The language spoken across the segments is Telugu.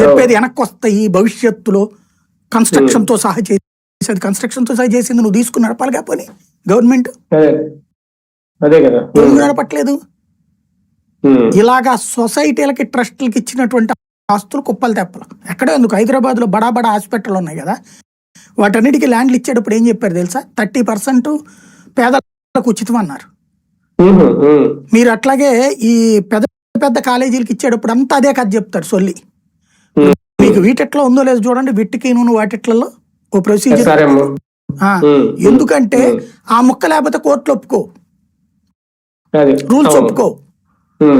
చెప్పేది వెనక్కి వస్తాయి భవిష్యత్తులో కన్స్ట్రక్షన్తో సహా చేసేది. కన్స్ట్రక్షన్తో సహా చేసింది నువ్వు తీసుకుని నడపాలిగా పోనీ. గవర్నమెంట్. అదే. కదా. ఎందుకు నడపట్లేదు. ఉమ్, ఇలాగా సొసైటీలకి ట్రస్టులకి ఇచ్చినటువంటి ఆస్తులు కుప్పలు తెప్పలు. ఎక్కడో ఎందుకు? హైదరాబాద్లో బడా బడా హాస్పిటల్ ఉన్నాయి కదా. వాటన్నిటికీ ల్యాండ్లు ఇచ్చేటప్పుడు ఏం చెప్పారు తెలుసా? థర్టీ పర్సెంట్ పేదలకు ఉచితం అన్నారు మీరు అట్లాగే ఈ పెద్ద పెద్ద కాలేజీలకు ఇచ్చేటప్పుడు అంతా అదే కథ చెప్తారు సొల్లి. మీకు వీటిట్లో ఉందో లేదో చూడండి విట్టికి నూనె వాటిట్లలో ఓ ప్రొసీజర్ ఎందుకంటే. ఆ ముక్క లేకపోతే కోర్టులో ఒప్పుకో. రూల్స్. ఒప్పుకో.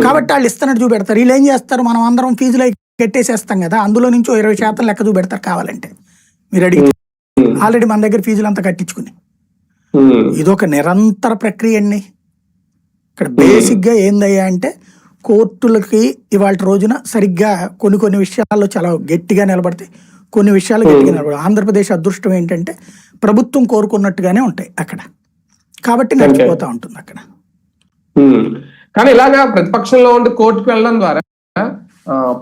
కాబట్టి వాళ్ళు ఇస్తున్నట్టు చూపెడతారు. వీళ్ళు ఏం చేస్తారు? మనం అందరం ఫీజులు కట్టేసేస్తాం కదా అందులో నుంచి ఇరవై శాతం లెక్క చూపెడతారు కావాలంటే. మీరు అడిగితే. ఆల్రెడీ మన దగ్గర ఫీజులు అంతా కట్టించుకుని. ఉమ్, ఇదొక నిరంతర ప్రక్రియ అండి. ఇక్కడ బేసిక్గా ఏందయ్యా అంటే కోర్టులకి ఇవాళ రోజున సరిగ్గా కొన్ని కొన్ని విషయాల్లో చాలా గట్టిగా నిలబడతాయి. కొన్ని విషయాలు గట్టిగా నిలబడతాయి ఆంధ్రప్రదేశ్ అదృష్టం ఏంటంటే ప్రభుత్వం కోరుకున్నట్టుగానే ఉంటాయి అక్కడ. కాబట్టి నడిచిపోతా ఉంటుంది అక్కడ. ఉమ్. కానీ ఇలాగా ప్రతిపక్షంలో ఉండి కోర్టుకు వెళ్ళడం ద్వారా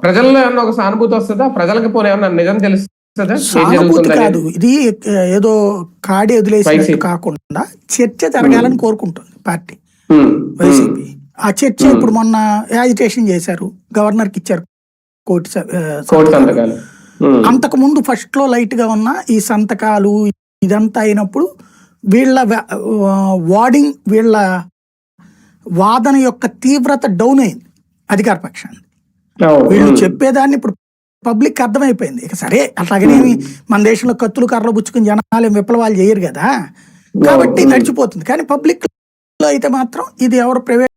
ప్రజల్లో ఏమన్నా ఒక సానుభూతి వస్తుందా? ప్రజలకు పోనీ ఏమన్నా నిజం తెలుస్తుందా? సానుభూతి కాదు. ఇది ఏదో కాడి వదిలేసినట్టు వైసీపీ. కాకుండా చర్చ జరగాలని కోరుకుంటుంది పార్టీ. వైసీపీ. ఆ చర్చ ఇప్పుడు మొన్న యాజిటేషన్ చేశారు. గవర్నర్కి ఇచ్చారు. కోర్టు అంతకు ముందు ఫస్ట్లో లైట్గా ఉన్న ఈ సంతకాలు ఇదంతా అయినప్పుడు వీళ్ళ వార్డింగ్ వీళ్ళ వాదన యొక్క తీవ్రత డౌన్ అయింది అధికార పక్షాన్ని వీళ్ళు చెప్పేదాన్ని ఇప్పుడు పబ్లిక్ అర్థమైపోయింది. ఇక సరే అట్లాగనేమి మన దేశంలో కత్తులు కర్రలు పుచ్చుకుని జనాలు విప్లవాలు చేయరు కదా. కాబట్టి నడిచిపోతుంది. కానీ పబ్లిక్లో అయితే మాత్రం ఇది ఎవరు ప్రైవేట్